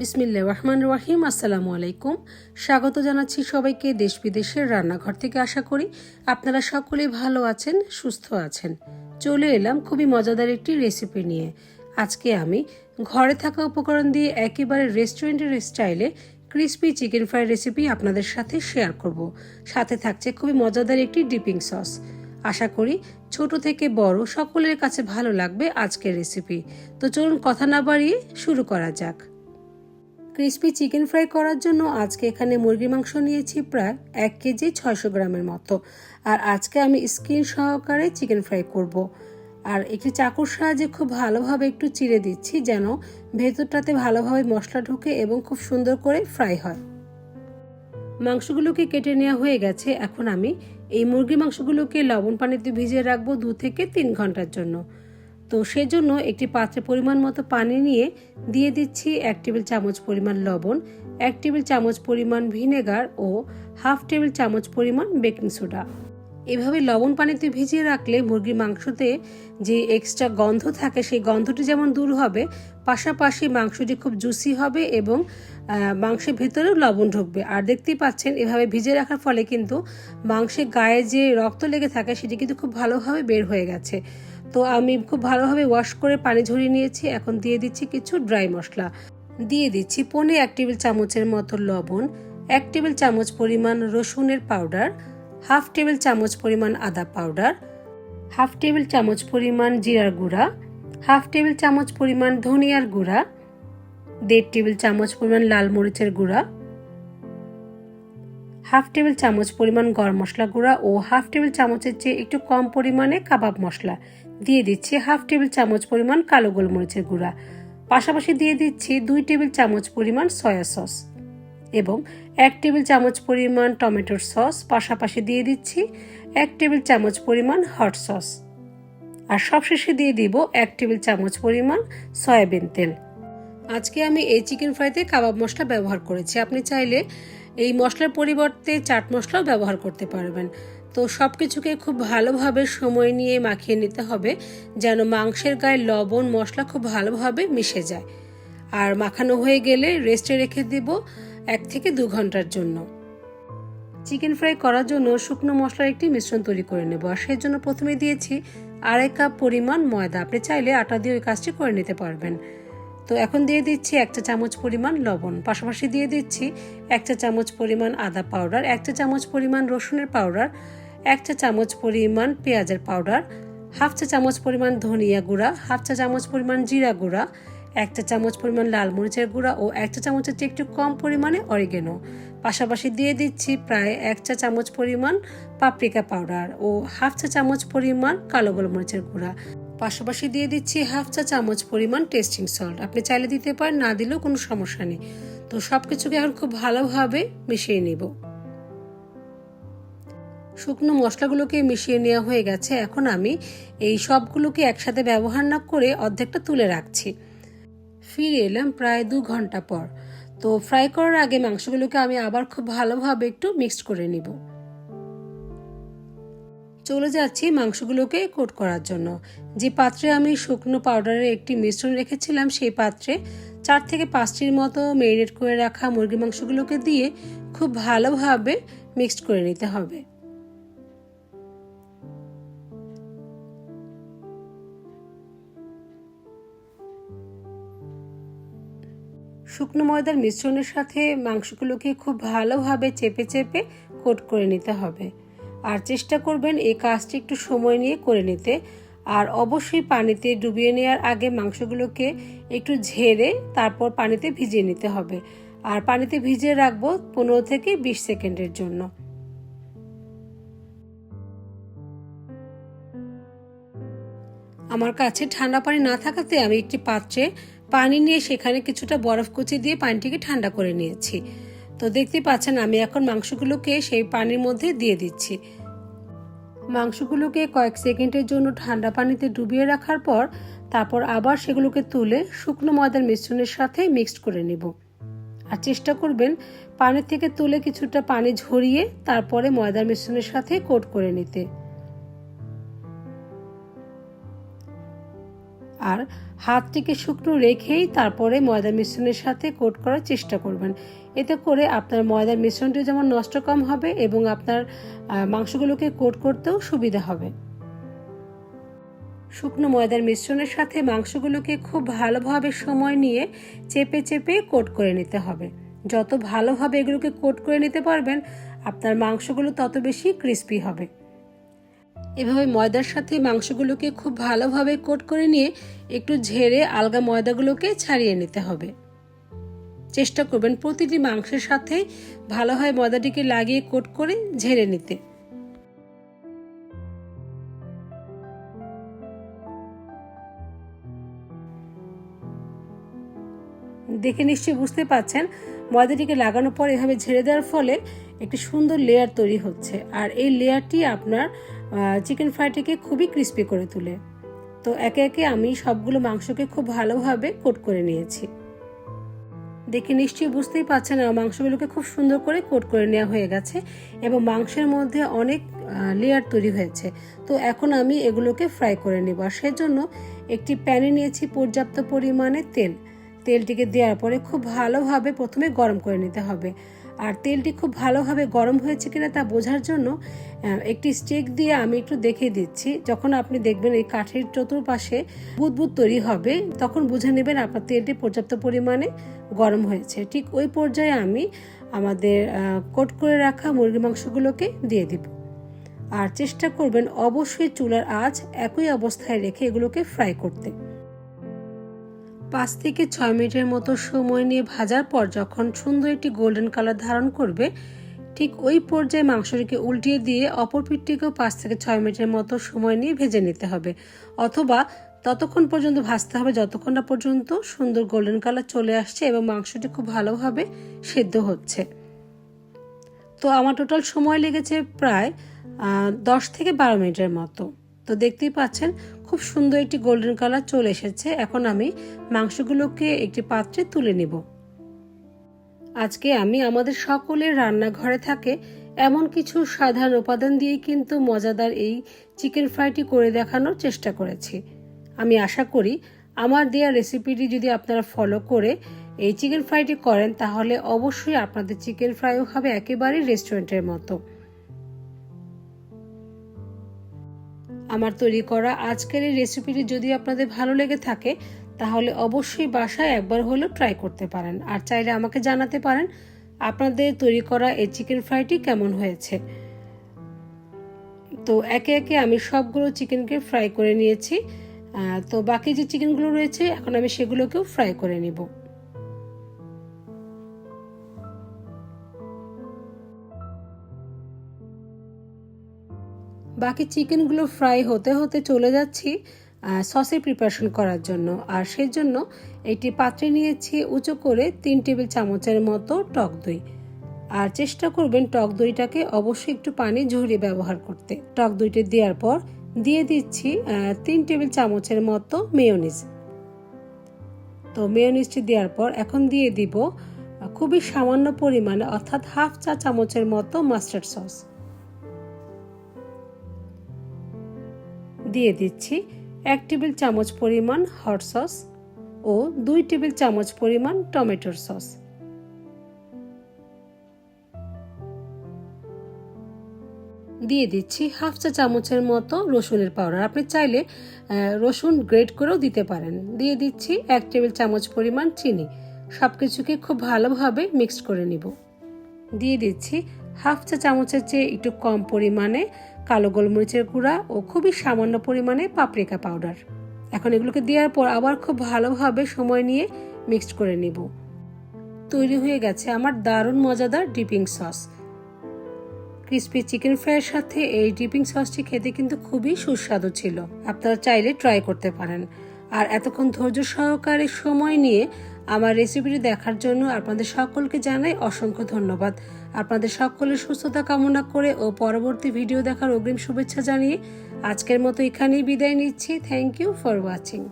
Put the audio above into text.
বিসমিল্লা রহমান রহিম, আসসালামু আলাইকুম। স্বাগত জানাচ্ছি সবাইকে দেশ বিদেশের রান্নাঘর থেকে। আশা করি আপনারা সকলেই ভালো আছেন, সুস্থ আছেন। চলে এলাম খুবই মজাদার একটি রেসিপি নিয়ে। আজকে আমি ঘরে থাকা উপকরণ দিয়ে একেবারে রেস্টুরেন্টের স্টাইলে ক্রিসপি চিকেন ফ্রাই রেসিপি আপনাদের সাথে শেয়ার করব। সাথে থাকছে খুবই মজাদার একটি ডিপিং সস আশা করি ছোট থেকে বড় সকলের কাছে ভালো লাগবে আজকের রেসিপি তো চলুন কথা না বাড়িয়ে শুরু করা যাক। ক্রিসপি চিকেন ফ্রাই করার জন্য আজকে এখানে মুরগির মাংস নিয়েছি প্রায় এক কেজি ছয়শো গ্রামের মতো। আর আজকে আমি স্কিন সহকারে চিকেন ফ্রাই করব। আর একটি চাকুর সাহায্যে খুব ভালোভাবে একটু চিড়ে দিচ্ছি যেন ভেতরটাতে ভালোভাবে মশলা ঢুকে এবং খুব সুন্দর করে ফ্রাই হয়। মাংসগুলোকে কেটে নেওয়া হয়ে গেছে। এখন আমি এই মুরগির মাংসগুলোকে লবণ পানিতে ভিজিয়ে রাখব দু থেকে তিন ঘণ্টার জন্য। তো সেজন্য একটি পাত্রে পরিমাণ মতো পানি নিয়ে দিয়ে দিচ্ছি এক টেবিল চামচ পরিমাণ লবণ, এক টেবিল চামচ পরিমাণ ভিনেগার ও হাফ টেবিল চামচ পরিমাণ বেকিং সোডা। এভাবে লবণ পানিতে ভিজিয়ে রাখলে মুরগির মাংসতে যে এক্সট্রা গন্ধ থাকে, সেই গন্ধটি যেমন দূর হবে, পাশাপাশি মাংসটি খুব জুসি হবে এবং মাংসের ভেতরেও লবণ ঢুকবে। আর দেখতেই পাচ্ছেন, এভাবে ভিজে রাখার ফলে কিন্তু মাংসের গায়ে যে রক্ত লেগে থাকে, সেটি কিন্তু খুব ভালোভাবে বের হয়ে গেছে। তো আমি খুব ভালোভাবে ওয়াশ করে পানি ঝরিয়ে নিয়েছি। এখন দিয়ে দিচ্ছি কিছু ড্রাই মশলা। দিয়ে দিচ্ছি পনে এক টেবিল চামচের মতো লবণ, এক টেবিল চামচ পরিমাণ রসুনের পাউডার হাফ টেবিল চামচ পরিমাণ আদা পাউডার হাফ টেবিল চামচ পরিমাণ জিরার গুঁড়া হাফ টেবিল চামচ পরিমাণ ধনিয়ার গুঁড়া, দেড় টেবিল চামচ পরিমাণ লাল মরিচের গুঁড়া হাফ টেবিল চামচ পরিমাণ গরম মশলা গুঁড়া ও হাফ টেবিল চামচের চেয়ে একটু কম পরিমাণে কাবাব মশলা। দিয়ে দিচ্ছি হাফ টেবিল চামচ পরিমাণ কালো গোলমরিচের গুঁড়া। পাশাপাশি দিয়ে দিচ্ছি দুই টেবিল চামচ পরিমাণ সয়া সস এবং এক টেবিল চামচ পরিমাণ টমেটোর সস। পাশাপাশি দিয়ে দিচ্ছি এক টেবিল চামচ পরিমাণ হট সস। আর সবশেষে দিয়ে দিব এক টেবিল চামচ পরিমাণ সয়াবিন তেল। আজকে আমি এই চিকেন ফ্রাইতে কাবাব মশলা ব্যবহার করেছি। আপনি চাইলে এই মশলার পরিবর্তে চাট মশলাও ব্যবহার করতে পারবেন। তো সব কিছুকে খুব ভালোভাবে সময় নিয়ে মাখিয়ে নিতে হবে, যেন মাংসের গায়ে লবণ, মশলা খুব ভালোভাবে মিশে যায়। আর মাখানো হয়ে গেলে রেস্টে রেখে দিব এক থেকে দু ঘণ্টার জন্য। চিকেন ফ্রাই করার জন্য শুকনো মশলার একটি মিশ্রণ তৈরি করে নেব। আর সেই জন্য প্রথমে দিয়েছি আড়াই কাপ পরিমাণ ময়দা। আপনি চাইলে আটা দিয়ে ওই কাজটি করে নিতে পারবেন। তো এখন দিয়ে দিচ্ছি একটা চামচ পরিমাণ লবণ। পাশাপাশি দিয়ে দিচ্ছি একটা চামচ পরিমাণ আদা পাউডার একটা চামচ পরিমাণ রসুনের পাউডার এক চা চামচ পরিমাণ পেঁয়াজের পাউডার, হাফ চা চামচ পরিমাণ ধনিয়া গুঁড়া, হাফ চা চামচ পরিমাণ জিরা গুঁড়া, এক চা চামচ পরিমাণ লাল মরিচের গুঁড়া ও এক চা চামচের চেয়ে একটু কম পরিমাণে অরিগেনো। পাশাপাশি দিয়ে দিচ্ছি প্রায় এক চা চামচ পরিমাণ পাপরিকা পাউডার ও হাফ চা চামচ পরিমাণ কালো গোলমরিচের গুঁড়া। পাশাপাশি দিয়ে দিচ্ছি হাফ চা চামচ পরিমাণ টেস্টিং সল্ট। আপনি চাইলে দিতে পারেন, না দিলেও কোনো সমস্যা নেই। তো সব কিছুকে এখন খুব ভালোভাবে মিশিয়ে নিব। শুকনো মশলাগুলোকে মিশিয়ে নেওয়া হয়ে গেছে। এখন আমি এই সবগুলোকে একসাথে ব্যবহার না করে অর্ধেকটা তুলে রাখছি। ফিরে এলাম প্রায় দু ঘণ্টা পর। তো ফ্রাই করার আগে মাংসগুলোকে আমি আবার খুব ভালোভাবে একটু মিক্সড করে নিব। চলে যাচ্ছি মাংসগুলোকে কোট করার জন্য। যে পাত্রে আমি শুকনো পাউডারের একটি মিশ্রণ রেখেছিলাম, সেই পাত্রে চার থেকে পাঁচটির মতো মেরিনেট করে রাখা মুরগি মাংসগুলোকে দিয়ে খুব ভালোভাবে মিক্সড করে নিতে হবে। শুকনো ময়দার মিশ্রণের সাথে মাংসগুলোকে খুব ভালোভাবে চেপে চেপে কোট করে নিতে হবে। আর চেষ্টা করবেন এই কাজটি একটু সময় নিয়ে করে নিতে। আর অবশ্যই পানিতে ডুবিয়ে নেওয়ার আগে মাংসগুলোকে একটু ঝেড়ে তারপর পানিতে ভিজিয়ে নিতে হবে। আর পানিতে ভিজিয়ে রাখব পনেরো থেকে বিশ সেকেন্ডের জন্য। আমার কাছে ঠান্ডা পানি না থাকাতে আমি একটি পাত্রে পানি নিয়ে সেখানে কিছুটা বরফ কুচি দিয়ে পানিটিকে ঠান্ডা করে নিয়েছি। তো দেখতে পাচ্ছেন, আমি এখন মাংসগুলোকে সেই পানির মধ্যে দিয়ে দিচ্ছি। মাংসগুলোকে কয়েক সেকেন্ডের জন্য ঠান্ডা পানিতে ডুবিয়ে রাখার পর তারপর আবার সেগুলোকে তুলে শুকনো ময়দার মিশ্রণের সাথে মিক্সড করে নেব। আর চেষ্টা করবেন পানি থেকে তুলে কিছুটা পানি ঝরিয়ে তারপরে ময়দার মিশ্রণের সাথে কোট করে নিতে। আর হাতটিকে শুকনো রেখেই তারপরে ময়দা মিশ্রণের সাথে কোট করার চেষ্টা করবেন। এতে করে আপনার ময়দার মিশ্রণটি যেমন নষ্ট কম হবে এবং আপনার মাংসগুলোকে কোট করতেও সুবিধা হবে। শুকনো ময়দার মিশ্রণের সাথে মাংসগুলোকে খুব ভালোভাবে সময় নিয়ে চেপে চেপে কোট করে নিতে হবে। যত ভালোভাবে এগুলোকে কোট করে নিতে পারবেন, আপনার মাংসগুলো তত বেশি ক্রিস্পি হবে। এভাবে ময়দার সাথে মাংসগুলোকে খুব ভালোভাবে কোট করে নিয়ে একটু ঝেড়ে আলগা ময়দাগুলোকে ছাড়িয়ে নিতে হবে। চেষ্টা করবেন প্রতিটি মাংসের সাথে ভালোভাবে ময়দাটিকে লাগিয়ে কোট করে ঝেড়ে নিতে। দেখে নিশ্চয়ই বুঝতে পাচ্ছেন ময়দাটিকে লাগানোর পর এভাবে ঝেড়ে দেওয়ার ফলে একটি সুন্দর লেয়ার তৈরি হচ্ছে। আর এই লেয়ারটি আপনার চিকেন ফ্রাইটিকে খুবই ক্রিস্পি করে তুলে। তো একে একে আমি সবগুলো মাংসকে খুব ভালোভাবে কোট করে নিয়েছি। দেখে নিশ্চয়ই বুঝতেই পারছেন আর মাংসগুলোকে খুব সুন্দর করে কোট করে নেওয়া হয়ে গেছে এবং মাংসের মধ্যে অনেক লেয়ার তৈরি হয়েছে। তো এখন আমি এগুলোকে ফ্রাই করে নেব। আর সেজন্য একটি প্যানে নিয়েছি পর্যাপ্ত পরিমাণে তেল। তেলটিকে দেওয়ার পরে খুব ভালোভাবে প্রথমে গরম করে নিতে হবে। আর তেলটি খুব ভালোভাবে গরম হয়েছে কিনা তা বোঝার জন্য একটি স্টেক দিয়ে আমি একটু দেখিয়ে দিচ্ছি। যখন আপনি দেখবেন এই কাঠের চতুর্পাশে বুদবুদ তৈরি হবে, তখন বুঝে নেবেন আপনার তেলটি পর্যাপ্ত পরিমাণে গরম হয়েছে। ঠিক ওই পর্যায়ে আমি আমাদের কোট করে রাখা মুরগি মাংসগুলোকে দিয়ে দিব। আর চেষ্টা করবেন অবশ্যই চুলার আঁচ একই অবস্থায় রেখে এগুলোকে ফ্রাই করতে। পাঁচ থেকে ছয় মিনিটের মতো সময় নিয়ে ভাজার পর যখন সুন্দর একটি গোল্ডেন কালার ধারণ করবে, ঠিক ওই পর্যায়ে মাংসটিকে উল্টিয়ে দিয়ে অপর পিঠটিকেও পাঁচ থেকে ছয় মিনিটের মতো সময় নিয়ে ভেজে নিতে হবে। অথবা ততক্ষণ পর্যন্ত ভাজতে হবে যতক্ষণ না পর্যন্ত সুন্দর গোল্ডেন কালার চলে আসছে এবং মাংসটি খুব ভালোভাবে সেদ্ধ হচ্ছে। তো আমার টোটাল সময় লেগেছে প্রায় দশ থেকে বারো মিনিটের মতো। তো দেখতেই পাচ্ছেন, খুব সুন্দর একটি গোল্ডেন কালার চলে এসেছে। এখন আমি মাংসগুলোকে একটি পাত্রে তুলে নিব। আজকে আমি আমাদের সকলের রান্নাঘরে থাকে এমন কিছু সাধারণ উপাদান দিয়ে কিন্তু মজাদার এই চিকেন ফ্রাইটি করে দেখানোর চেষ্টা করেছি। আমি আশা করি আমার দেওয়া রেসিপিটি যদি আপনারা ফলো করে এই চিকেন ফ্রাইটি করেন, তাহলে অবশ্যই আপনাদের চিকেন ফ্রাইও হবে একেবারেই রেস্টুরেন্টের মতো। আমার তৈরি করা আজকের এই রেসিপিটি যদি আপনাদের ভালো লেগে থাকে, তাহলে অবশ্যই বাসায় একবার হলেও ট্রাই করতে পারেন। আর চাইলে আমাকে জানাতে পারেন, আপনাদের তৈরি করা এই চিকেন ফ্রাইটি কেমন হয়েছে। তো একে একে আমি সবগুলো চিকেনকে ফ্রাই করে নিয়েছি। তো বাকি যে চিকেনগুলো রয়েছে, এখন আমি সেগুলোকেও ফ্রাই করে নিব। বাকি চিকেনগুলো ফ্রাই হতে হতে চলে যাচ্ছি সসের প্রিপারেশন করার জন্য। আর সেজন্য একটি পাত্রে নিয়েছি উঁচু করে তিন টেবিল চামচের মতো টক দই। আর চেষ্টা করবেন টক দইটাকে অবশ্যই একটু পানি ঝরিয়ে ব্যবহার করতে। টক দইটা দেওয়ার পর দিয়ে দিচ্ছি তিন টেবিল চামচের মতো মেয়নিজ তো মেয়নিজটি দেওয়ার পর এখন দিয়ে দিব খুবই সামান্য পরিমাণে, অর্থাৎ হাফ চা চামচের মতো মাস্টার্ড সস দিয়ে দিচ্ছি এক টেবিল চামচ পরিমাণ হট সস ও দুই টেবিল চামচ পরিমাণ টমেটোর সস দিয়ে দিচ্ছি হাফ চা চামচের মতো রসুনের পাউডার আপনি চাইলে রসুন গ্রেট করেও দিতে পারেন। দিয়ে দিচ্ছি এক টেবিল চামচ পরিমাণ চিনি। সব কিছুকে খুব ভালোভাবে মিক্সড করে নিব। দিয়ে দিচ্ছি হাফ চা চামচের চেয়ে একটু কম পরিমাণে কালো গোলমরিচের গুঁড়া ও খুবই সামান্য পরিমাণে পাপরিকা পাউডার। এখন এগুলোকে দেওয়ার পর আবার খুব ভালোভাবে সময় নিয়ে মিক্সড করে নিব। তৈরি হয়ে গেছে আমার দারুণ মজাদার ডিপিং সস। ক্রিসপি চিকেন ফ্রাইয়ের সাথে এই ডিপিং সসটি খেতে কিন্তু খুবই সুস্বাদু ছিল। আপনারা চাইলে ট্রাই করতে পারেন। আর এতক্ষণ ধৈর্য সহকারে সময় নিয়ে আমার রেসিপিটি দেখার জন্য আপনাদের সকলকে জানাই অসংখ্য ধন্যবাদ। আপনাদের সকলের সুস্থতা কামনা করে ও পরবর্তী ভিডিও দেখার অগ্রিম শুভেচ্ছা জানিয়ে আজকের মতো এখানেই বিদায় নিচ্ছি। Thank you for watching